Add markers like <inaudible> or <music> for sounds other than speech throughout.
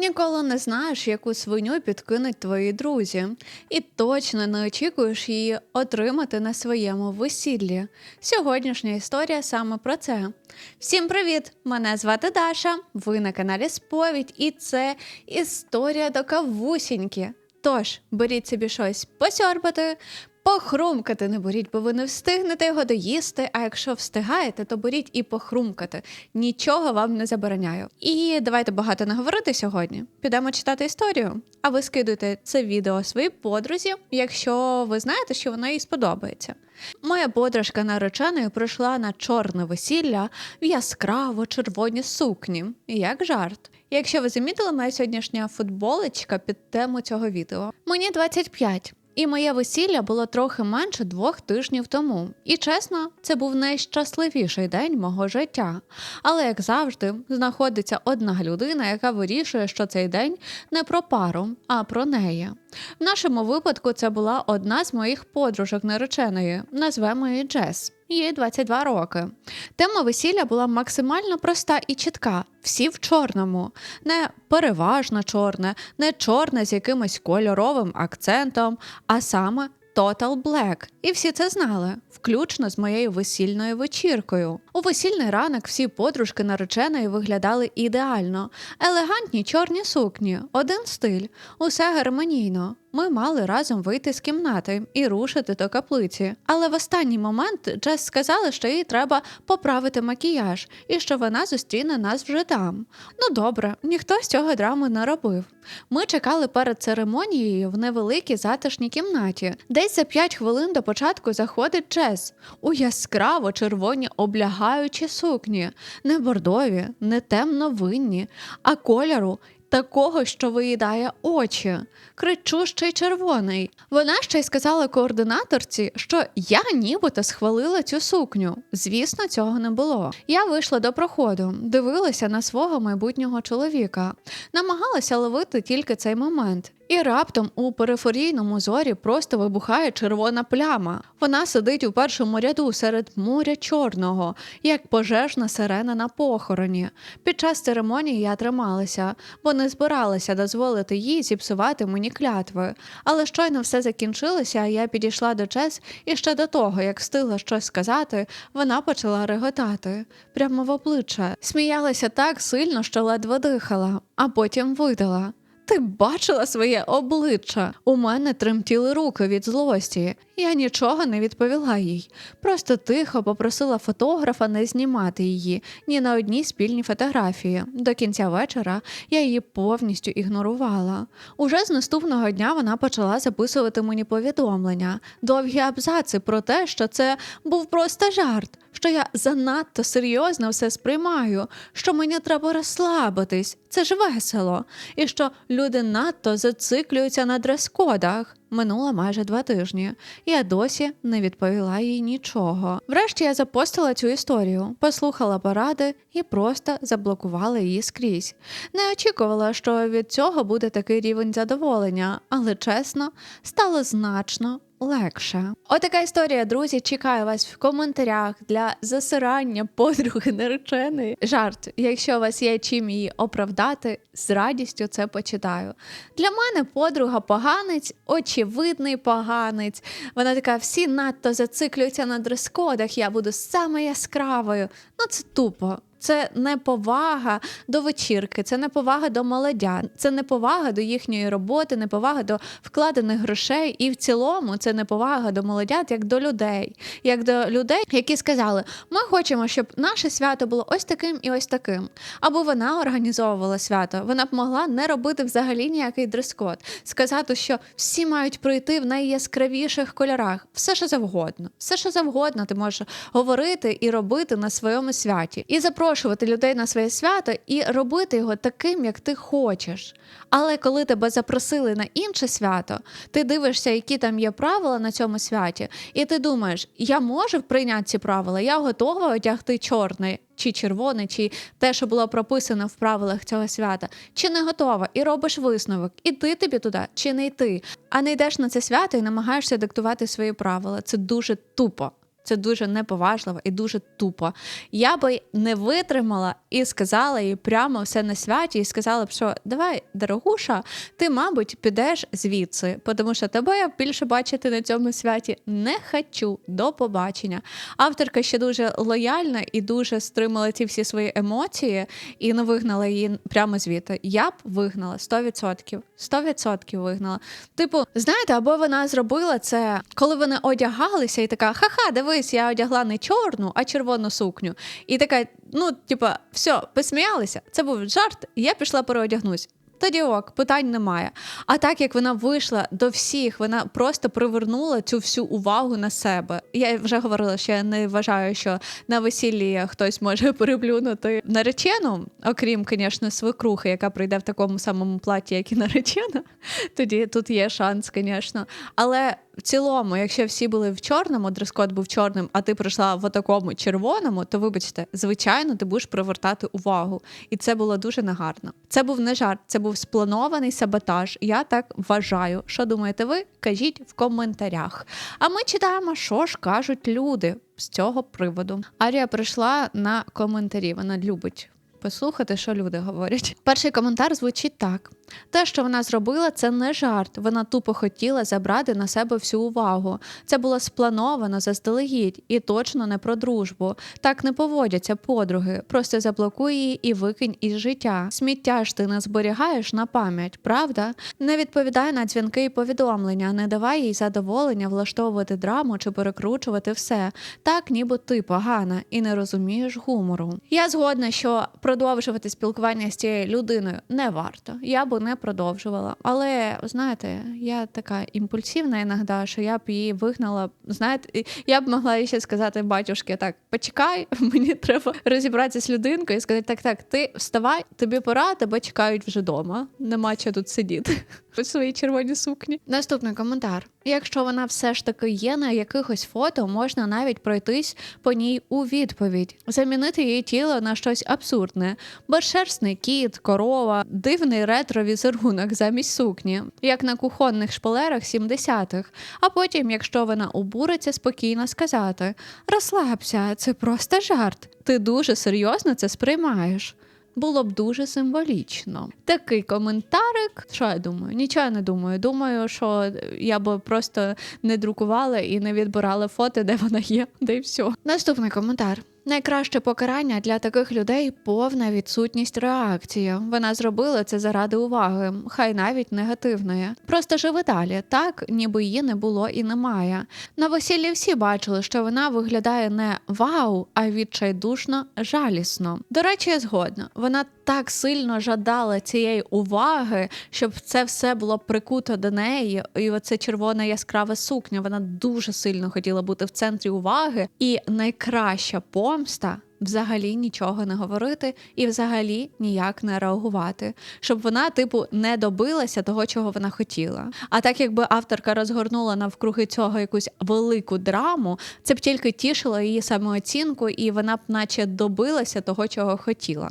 Ніколи не знаєш, яку свиню підкинуть твої друзі, і точно не очікуєш її отримати на своєму весіллі. Сьогоднішня історія саме про це. Всім привіт! Мене звати Даша. Ви на каналі Сповідь, і це історія до кавусіньки. Тож беріть собі щось посьорбати, Похрумкати не беріть, бо ви не встигнете його доїсти. А якщо встигаєте, то беріть і похрумкати. Нічого вам не забороняю. І давайте багато не говорити сьогодні. Підемо читати історію. А ви скидуйте це відео своїй подрузі, якщо ви знаєте, що воно їй сподобається. Моя подружка нареченою прийшла на чорне весілля в яскраво червоні сукні, як жарт. Якщо ви замітили, моя сьогоднішня футболочка під тему цього відео. Мені 25. І моє весілля було трохи менше двох тижнів тому. І чесно, це був найщасливіший день мого життя. Але, як завжди, знаходиться одна людина, яка вирішує, що цей день не про пару, а про неї. В нашому випадку це була одна з моїх подружок нареченої, назвемо її Джес. Їй 22 роки. Тема весілля була максимально проста і чітка. Всі в чорному, не переважно чорне, не чорне з якимось кольоровим акцентом, а саме Total Black. І всі це знали, включно з моєю весільною вечіркою. У весільний ранок всі подружки нареченої виглядали ідеально, елегантні чорні сукні, один стиль, усе гармонійно. Ми мали разом вийти з кімнати і рушити до каплиці. Але в останній момент Джес сказала, що їй треба поправити макіяж і що вона зустріне нас вже там. Ну добре, ніхто з цього драми не робив. Ми чекали перед церемонією в невеликій затишній кімнаті. Десь за п'ять хвилин до початку заходить Джес у яскраво червоні облягаючі сукні, не бордові, не темно-винні, а кольору такого, що виїдає очі, кричущий червоний. Вона ще й сказала координаторці, що я нібито схвалила цю сукню. Звісно, цього не було. Я вийшла до проходу, дивилася на свого майбутнього чоловіка, намагалася ловити тільки цей момент. І раптом у периферійному зорі просто вибухає червона пляма. Вона сидить у першому ряду серед моря чорного, як пожежна сирена на похороні. Під час церемонії я трималася, бо не збиралася дозволити їй зіпсувати мені клятви. Але щойно все закінчилося, я підійшла до Чес, і ще до того, як встигла щось сказати, вона почала реготати прямо в обличчя. Сміялася так сильно, що ледве дихала, а потім видала. Ти бачила своє обличчя. У мене тремтіли руки від злості. Я нічого не відповіла їй. Просто тихо попросила фотографа не знімати її ні на одній спільній фотографії. До кінця вечора я її повністю ігнорувала. Уже з наступного дня вона почала записувати мені повідомлення, довгі абзаци про те, що це був просто жарт. Що я занадто серйозно все сприймаю, що мені треба розслабитись, це ж весело, і що люди надто зациклюються на дрес-кодах. Минуло майже два тижні. Я досі не відповіла їй нічого. Врешті я запостила цю історію, послухала поради і просто заблокувала її скрізь. Не очікувала, що від цього буде такий рівень задоволення, але чесно, стало значно. Легше. Отака історія, друзі. Чекаю вас в коментарях для засирання подруги нареченої. Жарт, якщо у вас є чим її оправдати, з радістю це почитаю. Для мене подруга поганець, очевидний поганець. Вона така, всі надто зациклюються на дрес-кодах, я буду саме яскравою. Ну це тупо. Це неповага до вечірки, це неповага до молодян, це неповага до їхньої роботи, неповага до вкладених грошей. І в цілому це неповага до молодят як до людей, як до людей, які сказали: ми хочемо, щоб наше свято було ось таким і ось таким. Або вона організовувала свято, вона б могла не робити взагалі ніякий дрес-код, сказати, що всі мають прийти в найяскравіших кольорах, все що завгодно, все що завгодно, ти можеш говорити і робити на своєму святі. І запрошувати людей на своє свято і робити його таким, як ти хочеш. Але коли тебе запросили на інше свято, ти дивишся, які там є правила на цьому святі, і ти думаєш, я можу прийняти ці правила, я готова одягти чорний. Чи червоний, чи те, що було прописано в правилах цього свята, чи не готова, і робиш висновок, іти тобі туди, чи не йти, а не йдеш на це свято і намагаєшся диктувати свої правила. Це дуже тупо. Це дуже неповажливо і дуже тупо. Я би не витримала і сказала їй прямо все на святі, і сказала б, що давай, дорогуша, ти, мабуть, підеш звідси, тому що тебе я більше бачити на цьому святі не хочу. До побачення. Авторка ще дуже лояльна і дуже стримала ці всі свої емоції і не вигнала її прямо звідти. Я б вигнала 100%. 100% вигнала. Типу, знаєте, або вона зробила це, коли вони одягалися, і така: ха-ха, дивись, я одягла не чорну, а червону сукню. І така, ну, типа, все, посміялися. Це був жарт, я пішла переодягнусь. Тоді ок, питань немає. А так як вона вийшла до всіх, вона просто привернула цю всю увагу на себе. Я вже говорила, що я не вважаю, що на весіллі хтось може <laughs> переплюнути наречену, окрім, звісно, свекрухи, яка прийде в такому самому платі, як і наречена. Тоді тут є шанс, звісно. Але в цілому, якщо всі були в чорному, дрес-код був чорним, а ти прийшла в такому червоному, то вибачте, звичайно, ти будеш привертати увагу. І це було дуже негарно. Це був не жарт, це був спланований саботаж. Я так вважаю. Що думаєте ви? Кажіть в коментарях. А ми читаємо, що ж кажуть люди з цього приводу. Арія прийшла на коментарі. Вона любить. Послухати, що люди говорять. Перший коментар звучить так: те, що вона зробила, це не жарт. Вона тупо хотіла забрати на себе всю увагу. Це було сплановано заздалегідь і точно не про дружбу. Так не поводяться подруги. Просто заблокуй її і викинь із життя. Сміття ж ти не зберігаєш на пам'ять, правда? Не відповідай на дзвінки і повідомлення, не давай їй задоволення влаштовувати драму чи перекручувати все. Так, ніби ти погана і не розумієш гумору. Я згодна, що продовжувати спілкування з цією людиною не варто. Я би не продовжувала. Але знаєте, я така імпульсивна іноді, що я б її вигнала. Знаєте, я б могла ще сказати батюшки, так, почекай, <laughs> мені треба розібратися з людинкою і сказати, так, так, ти вставай, тобі пора, тебе чекають вже вдома. Нема чого тут сидіти у своїй червоній сукні. Наступний коментар. Якщо вона все ж таки є на якихось фото, можна навіть пройтись по ній у відповідь, замінити її тіло на щось абсурдне, безшерстний кіт, корова, дивний ретро-візерунок замість сукні, як на кухонних шпалерах 70-х. А потім, якщо вона обуриться, спокійно сказати: розслабся, це просто жарт. Ти дуже серйозно це сприймаєш. Було б дуже символічно. Такий коментарик. Що я думаю? Нічого не думаю. Думаю, що я би просто не друкувала і не відбирала фото, де вона є, де й все. Наступний коментар. Найкраще покарання для таких людей повна відсутність реакції. Вона зробила це заради уваги, хай навіть негативної. Просто живи далі, так ніби її не було і немає. На весіллі всі бачили, що вона виглядає не вау, а відчайдушно жалісно. До речі, я згодна. Вона так сильно жадала цієї уваги, щоб це все було прикуто до неї. І оце червона яскрава сукня. Вона дуже сильно хотіла бути в центрі уваги, і найкраща omsta Взагалі нічого не говорити і взагалі ніяк не реагувати, щоб вона, типу, не добилася того, чого вона хотіла. А так якби авторка розгорнула навкруги цього якусь велику драму, це б тільки тішило її самооцінку, і вона б, наче, добилася того, чого хотіла.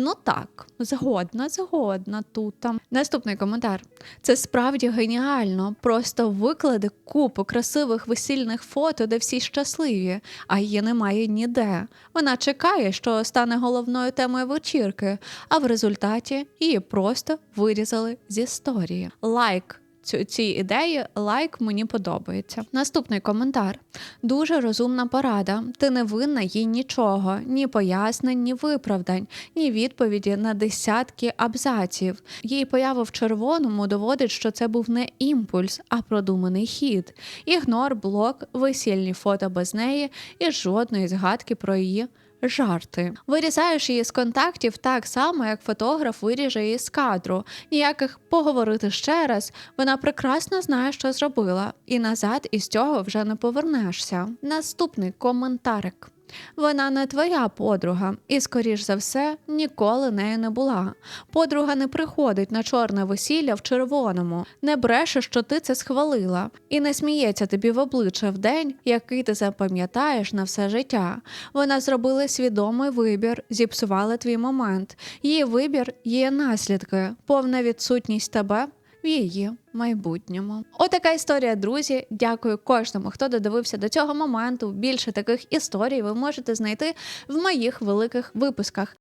Ну так, згодна, згодна тут. Наступний коментар. Це справді геніально. Просто виклади купу красивих весільних фото, де всі щасливі, а її немає ніде. Вона чекає, що стане головною темою вечірки, а в результаті її просто вирізали з історії. Лайк цю ці ідеї, лайк мені подобається. Наступний коментар: дуже розумна порада. Ти не винна їй нічого, ні пояснень, ні виправдань, ні відповіді на десятки абзаців. Її поява в червоному доводить, що це був не імпульс, а продуманий хід. Ігнор, блок, весільні фото без неї і жодної згадки про її жарти. Вирізаєш її з контактів так само, як фотограф виріже її з кадру. Ніяких поговорити ще раз. Вона прекрасно знає, що зробила, і назад із цього вже не повернешся. Наступний коментарик. Вона не твоя подруга, і, скоріш за все, ніколи нею не була. Подруга не приходить на чорне весілля в червоному, не бреше, що ти це схвалила, і не сміється тобі в обличчя в день, який ти запам'ятаєш на все життя. Вона зробила свідомий вибір, зіпсувала твій момент. Її вибір є наслідки, повна відсутність тебе в її майбутньому. Отака історія, друзі. Дякую кожному, хто додивився до цього моменту. Більше таких історій ви можете знайти в моїх великих випусках.